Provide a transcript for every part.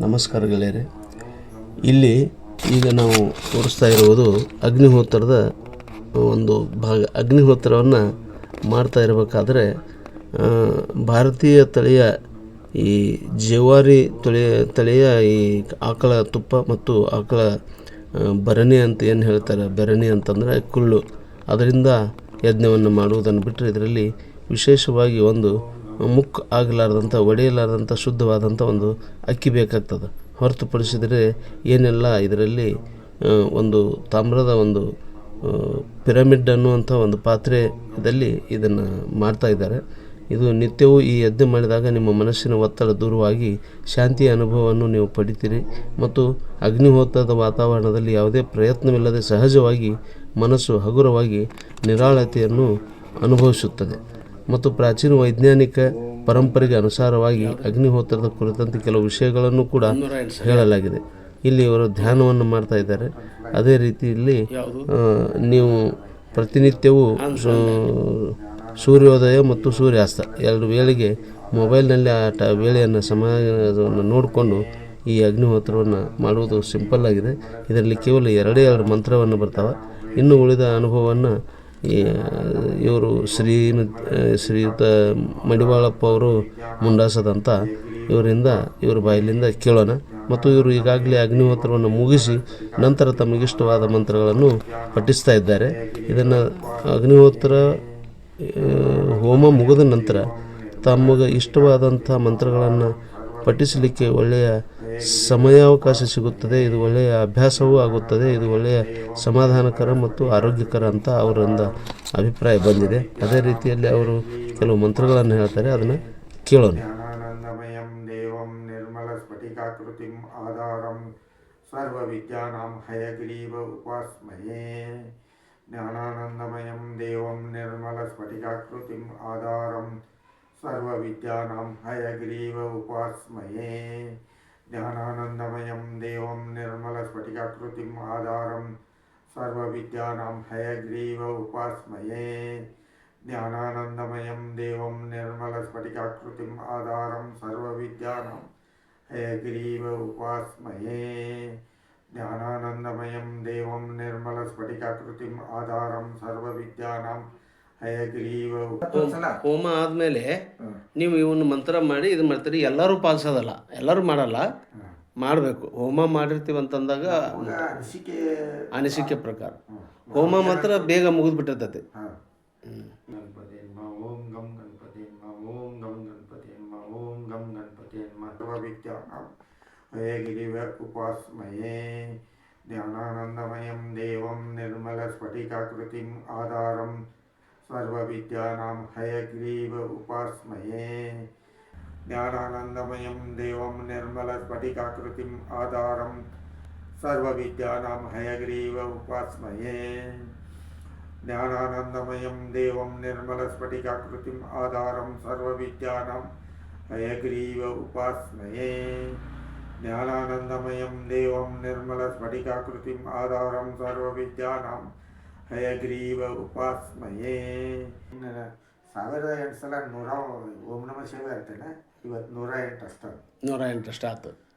ನಮಸ್ಕಾರ ಗೆಳೆಯರೆ. ಇಲ್ಲಿ ಈಗ ನಾವು ತೋರಿಸ್ತಾ ಇರುವುದು ಅಗ್ನಿಹೋತ್ರದ ಒಂದು ಭಾಗ. ಅಗ್ನಿಹೋತ್ರವನ್ನು ಮಾಡ್ತಾ ಇರಬೇಕಾದ್ರೆ ಭಾರತೀಯ ತಳಿಯ ಈ ಜವಾರಿ ತಳಿಯ ತಳಿಯ ಈ ಆಕಳ ತುಪ್ಪ ಮತ್ತು ಆಕಳ ಭರಣಿ ಅಂತ ಏನು ಹೇಳ್ತಾರೆ? ಭರಣಿ ಅಂತಂದರೆ ಕುಳ್ಳು. ಅದರಿಂದ ಯಜ್ಞವನ್ನು ಮಾಡುವುದನ್ನು ಬಿಟ್ಟರೆ ಇದರಲ್ಲಿ ವಿಶೇಷವಾಗಿ ಒಂದು ಮುಕ್ ಆಗಲಾರ್ದಂಥ, ಒಡೆಯಲಾರ್ದಂಥ, ಶುದ್ಧವಾದಂಥ ಒಂದು ಅಕ್ಕಿ ಬೇಕಾಗ್ತದೆ. ಹೊರತುಪಡಿಸಿದರೆ ಏನೆಲ್ಲ ಇದರಲ್ಲಿ ಒಂದು ತಾಮ್ರದ ಒಂದು ಪಿರಮಿಡ್ ಅನ್ನುವಂಥ ಒಂದು ಪಾತ್ರೆದಲ್ಲಿ ಇದನ್ನು ಮಾಡ್ತಾ ಇದ್ದಾರೆ. ಇದು ನಿತ್ಯವೂ ಈ ಯಜ್ಞ ಮಾಡಿದಾಗ ನಿಮ್ಮ ಮನಸ್ಸಿನ ಒತ್ತಡ ದೂರವಾಗಿ ಶಾಂತಿಯ ಅನುಭವವನ್ನು ನೀವು ಪಡಿತೀರಿ ಮತ್ತು ಅಗ್ನಿಹೋತ್ರದ ವಾತಾವರಣದಲ್ಲಿ ಯಾವುದೇ ಪ್ರಯತ್ನವಿಲ್ಲದೆ ಸಹಜವಾಗಿ ಮನಸ್ಸು ಹಗುರವಾಗಿ ನಿರಾಳತೆಯನ್ನು ಅನುಭವಿಸುತ್ತದೆ. ಮತ್ತು ಪ್ರಾಚೀನ ವೈಜ್ಞಾನಿಕ ಪರಂಪರೆಗೆ ಅನುಸಾರವಾಗಿ ಅಗ್ನಿಹೋತ್ರದ ಕುರಿತಂತೆ ಕೆಲವು ವಿಷಯಗಳನ್ನು ಕೂಡ ಹೇಳಲಾಗಿದೆ. ಇಲ್ಲಿ ಇವರು ಧ್ಯಾನವನ್ನು ಮಾಡ್ತಾ ಇದ್ದಾರೆ. ಅದೇ ರೀತಿಯಲ್ಲಿ ಇಲ್ಲಿ ನೀವು ಪ್ರತಿನಿತ್ಯವೂ ಸೂರ್ಯೋದಯ ಮತ್ತು ಸೂರ್ಯಾಸ್ತ ಎರಡು ವೇಳೆಗೆ ಮೊಬೈಲ್ನಲ್ಲಿ ಆ ಟ, ವೇಳೆಯನ್ನು ಸಮಯವನ್ನು ನೋಡಿಕೊಂಡು ಈ ಅಗ್ನಿಹೋತ್ರವನ್ನು ಮಾಡುವುದು ಸಿಂಪಲ್ ಆಗಿದೆ ಇದರಲ್ಲಿ ಕೇವಲ ಎರಡೇ ಎರಡು ಮಂತ್ರವನ್ನು ಬರ್ತಾವೆ. ಇನ್ನು ಉಳಿದ ಅನುಭವವನ್ನು ಇವರು ಶ್ರೀ ಶ್ರೀಯುತ ಮಡಿವಾಳಪ್ಪ ಅವರು ಮುಂಡಾಸದಂತ ಇವರಿಂದ ಇವ್ರ ಬಾಯಿಲಿಂದ ಕೇಳೋಣ. ಮತ್ತು ಇವರು ಈಗಾಗಲೇ ಅಗ್ನಿಹೋತ್ರವನ್ನು ಮುಗಿಸಿ ನಂತರ ತಮಗಿಷ್ಟವಾದ ಮಂತ್ರಗಳನ್ನು ಪಠಿಸ್ತಾ ಇದ್ದಾರೆ. ಇದನ್ನು ಅಗ್ನಿಹೋತ್ರ ಹೋಮ ಮುಗಿದ ನಂತರ ತಮಗೆ ಇಷ್ಟವಾದಂಥ ಮಂತ್ರಗಳನ್ನು ಪಠಿಸಲಿಕ್ಕೆ ಒಳ್ಳೆಯ ಸಮಯಾವಕಾಶ ಸಿಗುತ್ತದೆ, ಇದು ಒಳ್ಳೆಯ ಅಭ್ಯಾಸವೂ ಆಗುತ್ತದೆ, ಇದು ಒಳ್ಳೆಯ ಸಮಾಧಾನಕರ ಮತ್ತು ಆರೋಗ್ಯಕರ ಅಂತ ಅವರಿಂದ ಅಭಿಪ್ರಾಯ ಬಂದಿದೆ. ಅದೇ ರೀತಿಯಲ್ಲಿ ಅವರು ಕೆಲವು ಮಂತ್ರಗಳನ್ನು ಹೇಳ್ತಾರೆ, ಅದನ್ನು ಕೇಳೋಣ. ಸರ್ವವಿದ್ಯಾನಾಂ ಹಯಗ್ರೀವ ಉಪಾಸ್ಮಯೇ ಜ್ಞಾನಾನಂದಮಯಂ ದೇವಂ ನಿರ್ಮಲಸ್ಫಟಿಕಾಕೃತಿಂ ಆಧಾರಂ ಸರ್ವವಿದ್ಯಾನಾಂ ಹಯಗ್ರೀವ ಉಪಾಸ್ಮಹೇ. జ్ఞానానందమయం దేవం నిర్మలస్ఫటికాకృతిం ఆధారం సర్వవిద్యానాం హయగ్రీవ ఉపాస్మయే జ్ఞానానందమయం దేవం నిర్మలస్ఫటికాకృతిం ఆధారం సర్వవిద్యానాం హయగ్రీవ ఉపాస్మయే జ్ఞానానందమయం దేవం నిర్మలస్ఫటికాకృతిం ఆధారం సర్వవిద్యానాం ಹೋಮ ಆದಮೇಲೆ ನೀವು ಇವನು ಮಂತ್ರ ಮಾಡಿ ಇದು ಮಾಡ್ತೀರಿ. ಎಲ್ಲರೂ ಪಾಲಿಸೋದಲ್ಲ ಎಲ್ಲರೂ ಮಾಡಲ್ಲ ಮಾಡಬೇಕು. ಹೋಮ ಮಾಡಿರ್ತೀವಿ ಅಂತಂದಾಗ ಅನಿಸಿಕೆ ಪ್ರಕಾರ. ಹೋಮ ಮಾತ್ರ ಬೇಗ ಮುಗಿದ್ಬಿಟ್ಟಿರ್ತೈತಿ. ಉಪಾಸ್ಮಯೇ ಧ್ಯಾನಾನಂದಮಯಂ ದೇವಂ ನಿರ್ಮಲ ಸ್ಫಟಿಕಾಕೃತಿಂ ಆಧಾರಂ. சர்வவித்யானாம் ஹயக்ரீவ உபாஸ்மயே. ஞானானந்தமயம் தேவம் நிர்மலஸ்படிகாக்கிருதிம் ஆதாரம் சர்வவித்யானாம் ஹயக்ரீவ உபாஸ்மயே. ஞானானந்தமயம் தேவம் நிர்மலஸ்படிகாக்கிருதிம் ஆதாரம் சர்வவித்யானாம் ஹயக்ரீவ உபாஸ்மயே. ஞானானந்தமயம் தேவம் நிர்மலஸ்படிகாக்கிருதிம் ஆதாரம் சர்வவித்யானாம் ಹಯಗ್ರೀವ ಉಪಾಸ್ಮಯೇ. ಸಾವಿರದ ಎಂಟು ಸಲ ನೂರ ಓಂ ನಮ ಶಿವ ಹೇಳ್ತೇನೆ ಇವತ್ತು ನೂರ ಎಂಟು ಅಷ್ಟ. ನೂರ ಎಂಟು ಅಷ್ಟ ಆಯ್ತು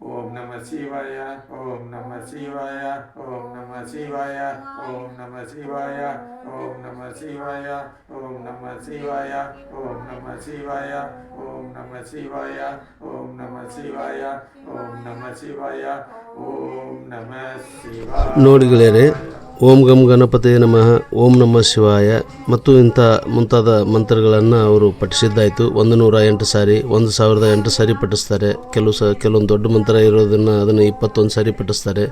ನಮಃ ಶಿವಾಯ ಓಂ ನಮಃ ಶಿವಾಯ ಓಂ ನಮಃ ಶಿವಾಯ ಓಂ ನಮಃ ಶಿವಾಯ ಓಂ ನಮಃ ಶಿವಾಯ ಓಂ ನಮಃ ಶಿವಾಯ ಓಂ ನಮಃ ಶಿವಾಯ ಓಂ ನಮಃ ಶಿವಾಯ ಓಂ ನಮಃ ಶಿವಾಯ ಓಂ ನಮಃ ಶಿವಾಯ ಓಂ ನಮಃ ಶಿವಾಯ ನೋಡಿ ಗೆಳೆಯರೆ ಓಂ ಗಂ ಗಣಪತಿ ನಮಃ, ಓಂ ನಮಃ ಶಿವಾಯ. ಮತ್ತು ಇಂಥ ಮುಂತಾದ ಮಂತ್ರಗಳನ್ನು ಅವರು ಪಠಿಸಿದ್ದಾಯಿತು. ಒಂದು ನೂರ ಎಂಟು ಸಾರಿ, ಒಂದು ಸಾವಿರದ ಎಂಟು ಸಾರಿ ಪಠಿಸ್ತಾರೆ. ಕೆಲವು ಸ, ಕೆಲವೊಂದು ದೊಡ್ಡ ಮಂತ್ರ ಇರೋದನ್ನು ಅದನ್ನು ಇಪ್ಪತ್ತೊಂದು ಸಾರಿ ಪಠಿಸ್ತಾರೆ.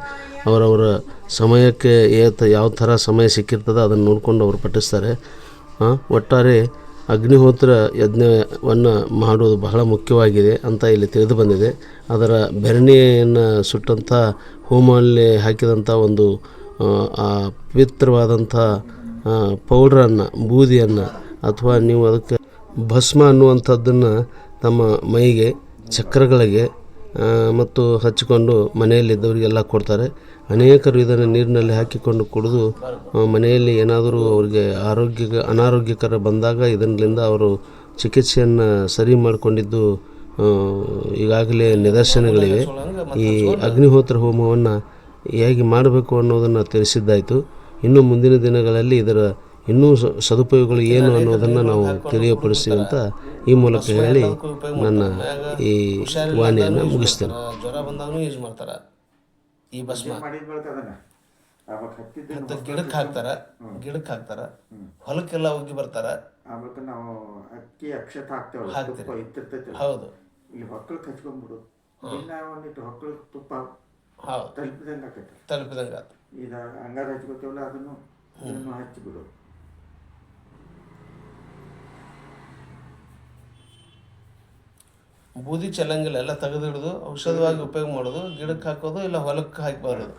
ಅವರವರ ಸಮಯಕ್ಕೆ ಏತ, ಯಾವ ಥರ ಸಮಯ ಸಿಕ್ಕಿರ್ತದೆ ಅದನ್ನು ನೋಡಿಕೊಂಡು ಅವರು ಪಠಿಸ್ತಾರೆ. ಒಟ್ಟಾರೆ ಅಗ್ನಿಹೋತ್ರ ಯಜ್ಞವನ್ನು ಮಾಡೋದು ಬಹಳ ಮುಖ್ಯವಾಗಿದೆ ಅಂತ ಇಲ್ಲಿ ತಿಳಿದು ಬಂದಿದೆ. ಅದರ ಬೆರಣಿಯನ್ನು ಸುಟ್ಟಂಥ ಹೋಮಲ್ಲಿ ಹಾಕಿದಂಥ ಒಂದು ಆ, ಪವಿತ್ರವಾದಂಥ ಪೌಡ್ರನ್ನು ಬೂದಿಯನ್ನು ಅಥವಾ ನೀವು ಅದಕ್ಕೆ ಭಸ್ಮ ಅನ್ನುವಂಥದ್ದನ್ನು ತಮ್ಮ ಮೈಗೆ ಚಕ್ರಗಳಿಗೆ ಮತ್ತು ಹಚ್ಚಿಕೊಂಡು ಮನೆಯಲ್ಲಿದ್ದವರಿಗೆಲ್ಲ ಕೊಡ್ತಾರೆ. ಅನೇಕರು ಇದನ್ನು ನೀರಿನಲ್ಲಿ ಹಾಕಿಕೊಂಡು ಕುಡಿದು ಮನೆಯಲ್ಲಿ ಏನಾದರೂ ಅವರಿಗೆ ಆರೋಗ್ಯ ಅನಾರೋಗ್ಯಕರ ಬಂದಾಗ ಇದರಿಂದ ಅವರು ಚಿಕಿತ್ಸೆಯನ್ನು ಸರಿ ಮಾಡಿಕೊಂಡಿದ್ದು ಈಗಾಗಲೇ ನಿದರ್ಶನಗಳಿವೆ. ಈ ಅಗ್ನಿಹೋತ್ರ ಹೋಮವನ್ನು ಹೇಗೆ ಮಾಡಬೇಕು ಅನ್ನೋದನ್ನು ತಿಳಿಸಿದ್ದಾಯಿತು. ಇನ್ನು ಮುಂದಿನ ದಿನಗಳಲ್ಲಿ ಇದರ ಇನ್ನೂ ಸದುಪಯೋಗಗಳು ಏನು ಅನ್ನೋದನ್ನು ನಾವು ತಿಳಿಯಪಡಿಸ್ತೀವಿ ಅಂತ ಈ ಮೂಲಕ ಹೇಳಿ ನನ್ನ ಈ ವಾಣಿಯನ್ನು ಮುಗಿಸ್ತೇನೆ. ಜ್ವರ ಬಂದಾಗೂ ಯೂಸ್ ಮಾಡ್ತಾರೆ. ಈ ಬಸ್ ಗಿಡಕ್ಕೆ ಹಾಕ್ತಾರ ಗಿಡಕ್ಕೆ ಹಾಕ್ತಾರ ಹೊಲಕ್ಕೆಲ್ಲ ಹೋಗಿ ಬರ್ತಾರ. ನಾವು ಅಕ್ಕಿ ಅಕ್ಷತ ಹಾಕ್ತೇವೆ. ಹೌದು. ಇಲ್ಲಿ ಹೊಕ್ಕಳಕ್ಕೆ ಹಚ್ಕೊಂಡ್ಬಿಡು ಒಂದಿಟ್ಟು ಹೊಕ್ಕಳಕ್ಕೆ ತುಪ್ಪ ಹೌದು. ತಲುಪಿದಂಗೆ ಆಕೈತೆ ತಲುಪಿದಂಗೆ ಆತು ಈಗ ಹಂಗಾರ ಹಚ್ಕೋತೇವಲ್ಲ ಅದನ್ನು ಇದನ್ನು ಹಚ್ಚಿಬಿಡು. ಬೂದಿ ಚೆಲ್ಲಂಗಿಲ್ಲ ಎಲ್ಲ ತೆಗೆದು ಹಿಡಿದು ಔಷಧವಾಗಿ ಉಪಯೋಗ ಮಾಡೋದು ಗಿಡಕ್ಕೆ ಹಾಕೋದು ಇಲ್ಲ ಹೊಲಕ್ಕೆ ಹಾಕಿ ಬರೋದು?